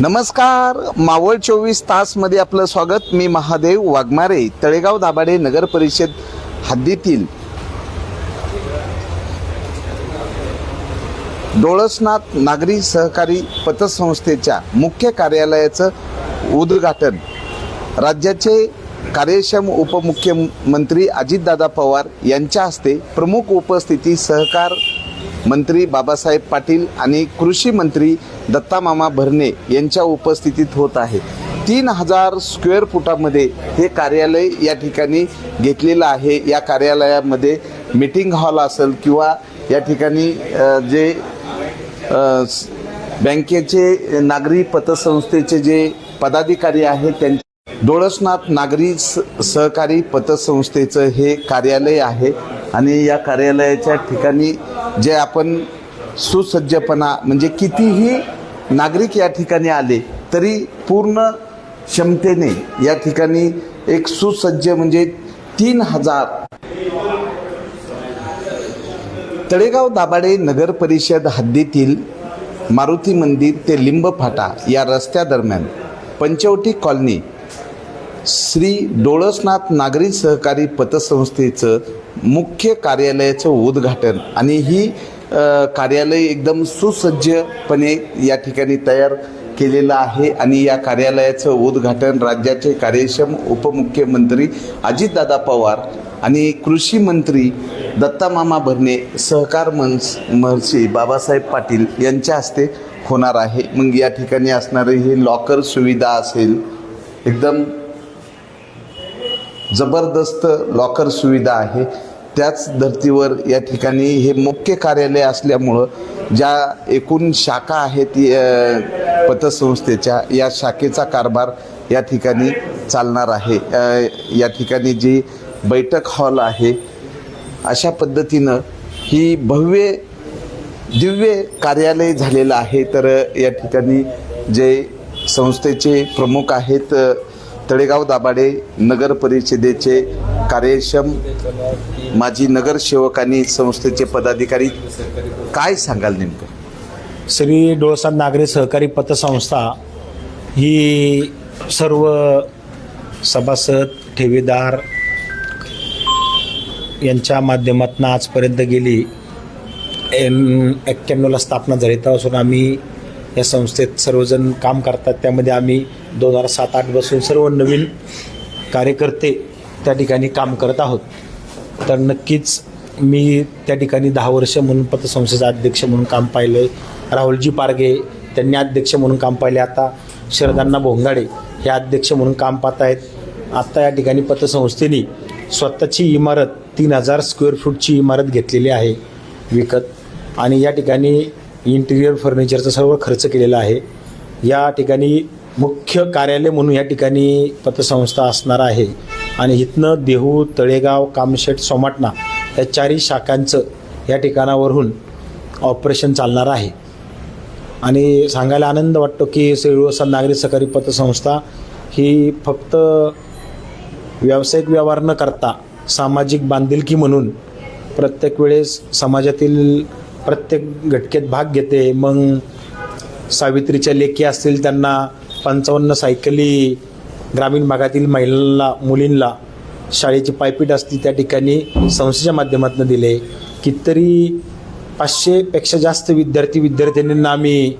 नमस्कार. मावळ चोवीस तासमध्ये आपलं स्वागत. मी महादेव वाघमारे तळेगाव दाभाडे नगर परिषद हद्दीतील डोळसनाथ नागरी सहकारी पतसंस्थेच्या मुख्य कार्यालयाचं उद्घाटन. राज्याचे कार्यक्षम उपमुख्यमंत्री अजितदादा पवार यांच्या हस्ते प्रमुख उपस्थिती सहकार मंत्री बाबासाहेब पाटील आणि कृषी मंत्री दत्तामामा भरणे यांच्या उपस्थितीत होत आहे. तीन हजार स्क्वेअर फुटामध्ये हे कार्यालय या ठिकाणी घेतलेलं आहे. या कार्यालयामध्ये मीटिंग हॉल असेल किंवा या ठिकाणी जे बँकेचे नागरी पतसंस्थेचे जे पदाधिकारी आहेत त्यांचे डोळसनाथ नागरी स सहकारी पतसंस्थेचं हे कार्यालय आहे. आणि या कार्यालयाच्या ठिकाणी जे आपण सुसज्जपणा म्हणजे कितीही नागरिक या ठिकाणी आले तरी पूर्ण क्षमतेने या ठिकाणी एक सुसज्ज म्हणजे तीन हजार तळेगाव दाभाडे नगर परिषद हद्दीतील मारुती मंदिर ते लिंब फाटा या रस्त्यादरम्यान पंचवटी कॉलनी श्री डोळसनाथ नागरी सहकारी पतसंस्थेचं मुख्य कार्यालयाचं उद्घाटन. आणि ही कार्यालय एकदम सुसज्जपणे या ठिकाणी तयार केलेलं आहे. आणि या कार्यालयाचं उद्घाटन राज्याचे कार्यक्षम उपमुख्यमंत्री अजितदादा पवार आणि कृषी मंत्री दत्तामामा भरणे सहकार मंच महर्षी बाबासाहेब पाटील यांच्या हस्ते होणार आहे. मग या ठिकाणी असणारे हे लॉकर सुविधा असेल एकदम जबरदस्त लॉकर सुविधा आहे. त्याच धर्तीवर या ठिकाणी हे मुख्य कार्यालय असल्यामुळं ज्या एकूण शाखा आहेत पतसंस्थेच्या या शाखेचा कारभार या ठिकाणी चालणार आहे. या ठिकाणी जी बैठक हॉल आहे अशा पद्धतीनं ही भव्य दिव्य कार्यालय झालेलं आहे. तर या ठिकाणी जे संस्थेचे प्रमुख आहेत तळेगाव दाभाडे नगर परिषदेचे कार्यक्षम माजी नगरसेवक आणि संस्थेचे पदाधिकारी काय सांगाल नेमकं? श्री डोळसा नागरी सहकारी पतसंस्था ही सर्व सभासद ठेवीदार यांच्या माध्यमातून आजपर्यंत गेली. एम एक्क्याण्णवला स्थापना झाली. तेव्हापासून आम्ही या संस्थेत सर्वजण काम करतात. त्यामध्ये आम्ही दोन हजार सात आठपासून सर्व नवीन कार्यकर्ते त्या ठिकाणी काम करत आहोत. तर नक्कीच मी त्या ठिकाणी दहा वर्ष म्हणून पतसंस्थेचा अध्यक्ष म्हणून काम पाहिलं. आहे राहुलजी पारगे त्यांनी अध्यक्ष म्हणून काम पाहिले. आता शरदांना भोंगाडे हे अध्यक्ष म्हणून काम पाहत आहेत. आत्ता या ठिकाणी पतसंस्थेने स्वतःची इमारत तीन हजार स्क्वेअर फूटची इमारत घेतलेली आहे विकत. आणि या ठिकाणी इंटिरियर फर्निचरचा सर्व खर्च केलेला आहे. या ठिकाणी मुख्य कार्यालय म्हणून या ठिकाणी पतसंस्था असणार आहे. आणि इथनं देहू तळेगाव कामशेट सोमाटणा या चारही शाखांचं या ठिकाणावरून ऑपरेशन चालणार आहे. आणि सांगायला आनंद वाटतो की श्रीवसा नागरी सहकारी पतसंस्था ही फक्त व्यावसायिक व्यवहार न करता सामाजिक बांधिलकी म्हणून प्रत्येक वेळेस समाजातील प्रत्येक घटकेत भाग घेते. मग सावित्रीच्या लेखी असतील त्यांना पंचावन्न सायकली ग्रामीण भागातील महिलांना मुलींना शाळेची पायपीट असती त्या ठिकाणी संस्थेच्या माध्यमातून दिले. कितीतरी पाचशेपेक्षा जास्त विद्यार्थी विद्यार्थिनींना आम्ही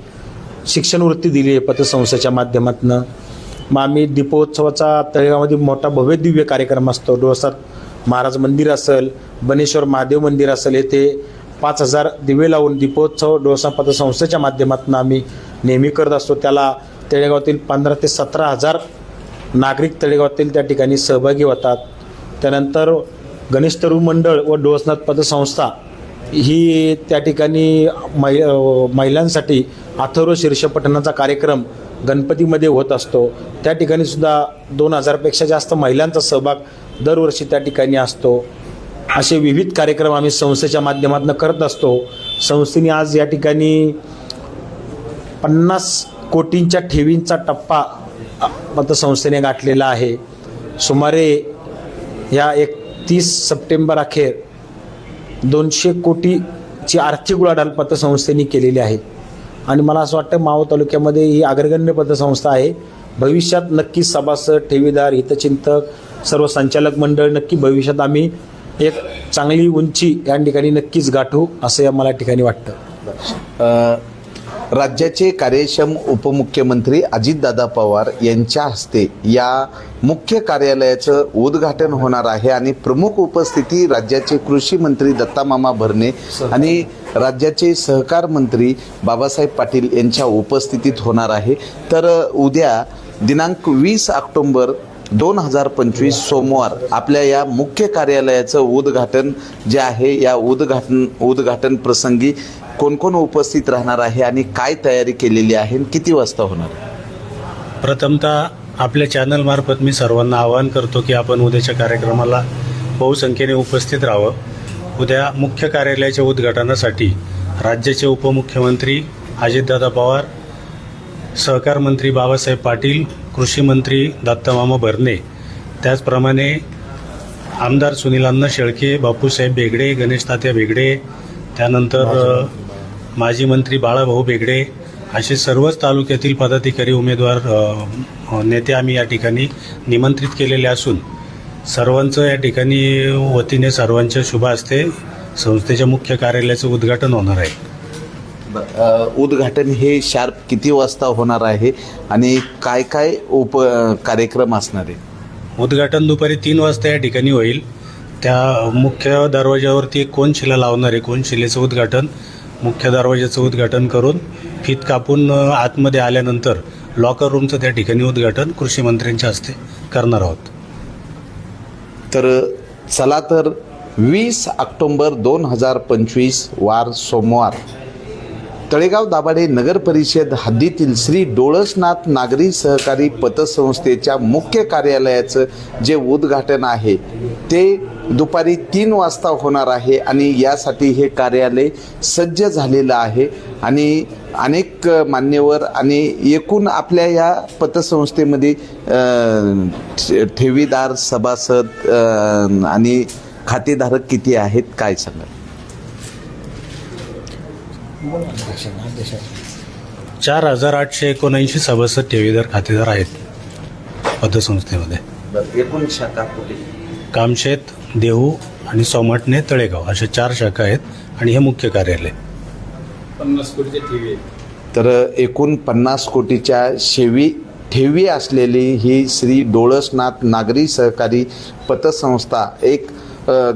शिक्षणवृत्ती दिली आहे पतसंस्थेच्या माध्यमातून. मग आम्ही दीपोत्सवाचा तळेगावमध्ये मोठा भव्य दिव्य कार्यक्रम असतो. डोसात महाराज मंदिर असेल बनेश्वर महादेव मंदिर असेल येथे पाच हजार दिवे लावून दीपोत्सव डोसा पतसंस्थेच्या माध्यमातून आम्ही नेहमी करत असतो. त्याला तळेगावातील पंधरा ते सतरा हजार नागरिक तळेगावातील त्या ठिकाणी सहभागी होतात. त्यानंतर गणेश तरुण मंडळ व डोसनाथ पदसंस्था ही त्या ठिकाणी मै महिलांसाठी अथर्व शीर्षपठनाचा कार्यक्रम गणपतीमध्ये होत असतो. त्या ठिकाणी सुद्धा दोन हजारपेक्षा जास्त महिलांचा सहभाग दरवर्षी त्या ठिकाणी असतो. असे विविध कार्यक्रम आम्ही संस्थेच्या माध्यमातून करत असतो. संस्थेने आज या ठिकाणी पन्नास कोटींच्या ठेवींचा टप्पा पतसंस्थेने गाठलेला आहे. सुमारे ह्या एकतीस सप्टेंबर अखेर दोनशे कोटीची आर्थिक उलाढाल पतसंस्थेने केलेली आहे. आणि मला असं वाटतं मावळ तालुक्यामध्ये ही अग्रगण्य पतसंस्था आहे. भविष्यात नक्कीच सभासद ठेवीदार हितचिंतक सर्व संचालक मंडळ नक्की भविष्यात आम्ही एक चांगली उंची या ठिकाणी नक्कीच गाठू असं या मला ठिकाणी वाटतं. राज्याचे कार्यक्षम उपमुख्यमंत्री अजितदादा पवार यांच्या हस्ते या मुख्य कार्यालयाचं उद्घाटन होणार आहे आणि प्रमुख उपस्थिती राज्याचे कृषी मंत्री दत्तामामा भरणे आणि राज्याचे सहकार मंत्री बाबासाहेब पाटील यांच्या उपस्थितीत होणार आहे. तर उद्या दिनांक वीस ऑक्टोंबर दोन हजार पंचवीस सोमवार आपल्या या मुख्य कार्यालयाचं उद्घाटन जे आहे या उद्घाटन उद्घाटन प्रसंगी कोण कोण उपस्थित राहणार आहे आणि काय तयारी केलेली आहे आणि किती वाजता होणार आहे? प्रथमतः आपल्या चॅनलमार्फत मी सर्वांना आवाहन करतो की आपण उद्याच्या कार्यक्रमाला बहुसंख्येने उपस्थित राहावं उद्या मुख्य कार्यालयाच्या उद्घाटनासाठी राज्याचे उपमुख्यमंत्री अजितदादा पवार सहकार मंत्री बाबासाहेब पाटील कृषी मंत्री दत्तमामा भरणे त्याचप्रमाणे आमदार सुनील अण्णा शेळके बापूसाहेब बेगडे गणेश तात्या बेगडे त्यानंतर माजी मंत्री बाळाभाऊ बेगडे असे सर्वच तालुक्यातील पदाधिकारी उमेदवार नेते आम्ही या ठिकाणी निमंत्रित केलेले असून सर्वांचं या ठिकाणी वतीने सर्वांच्या शुभ हस्ते संस्थेच्या मुख्य कार्यालयाचं उद्घाटन होणार आहे. उद्घाटन हे शार्प किती वाजता होणार आहे आणि काय काय उप कार्यक्रम असणार आहे? उद्घाटन दुपारी तीन वाजता या ठिकाणी होईल. त्या मुख्य दरवाजावरती एक कोनशिला लावणार आहे. कोनशिलेचं उद्घाटन मुख्य दरवाजाचं उद्घाटन करून फीत कापून आतमध्ये आल्यानंतर लॉकर रूमचं त्या ठिकाणी उद्घाटन कृषी मंत्र्यांच्या हस्ते करणार आहोत. तर चला तर वीस ऑक्टोंबर दोन हजार पंचवीस वार सोमवार तळेगाव दाभाडे नगर परिषद हद्दीतील श्री डोळसनाथ नागरी सहकारी पतसंस्थेच्या मुख्य कार्यालयाचं जे उद्घाटन आहे ते दुपारी तीन वाजता होणार आहे आणि यासाठी हे कार्यालय सज्ज झालेलं आहे आणि अनेक मान्यवर आणि एकूण आपल्या या पतसंस्थेमध्ये ठेवीदार सभासद आणि खातेधारक किती आहेत काय सांगा चार हजार आठशे एकोणऐंशी सभासद ठेवीदार खातेदार आहेत पतसंस्थेमध्ये. एकूण शाखा कुठे? कामशेत देहू आणि सोमाटणे तळेगाव अशा चार शाखा आहेत आणि हे मुख्य कार्यालय. तर एकूण पन्नास कोटीच्या शेवी ठेवी असलेली ही श्री डोळसनाथ नागरी सहकारी पतसंस्था एक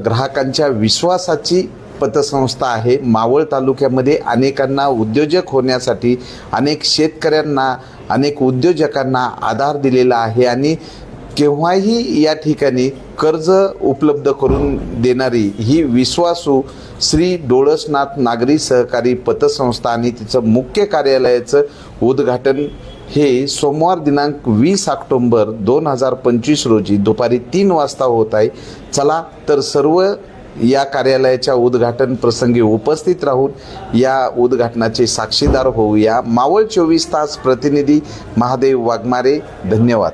ग्राहकांच्या विश्वासाची पतसंस्था आहे. मावळ तालुक्यामध्ये अनेकांना उद्योजक होण्यासाठी अनेक शेतकऱ्यांना अनेक उद्योजकांना आधार दिलेला आहे आणि केव्हाही या ठिकाणी कर्ज उपलब्ध करून देणारी ही विश्वासू श्री डोळसनाथ नागरी सहकारी पतसंस्था आणि तिचं मुख्य कार्यालयाचं उद्घाटन हे सोमवार दिनांक वीस ऑक्टोंबर दोन हजार पंचवीस रोजी दुपारी तीन वाजता होत आहे. चला तर सर्व या कार्यालयाच्या उद्घाटन प्रसंगी उपस्थित राहून या उद्घाटनाचे साक्षीदार होऊया. मावळ चोवीस तास प्रतिनिधी महादेव वाघमारे धन्यवाद.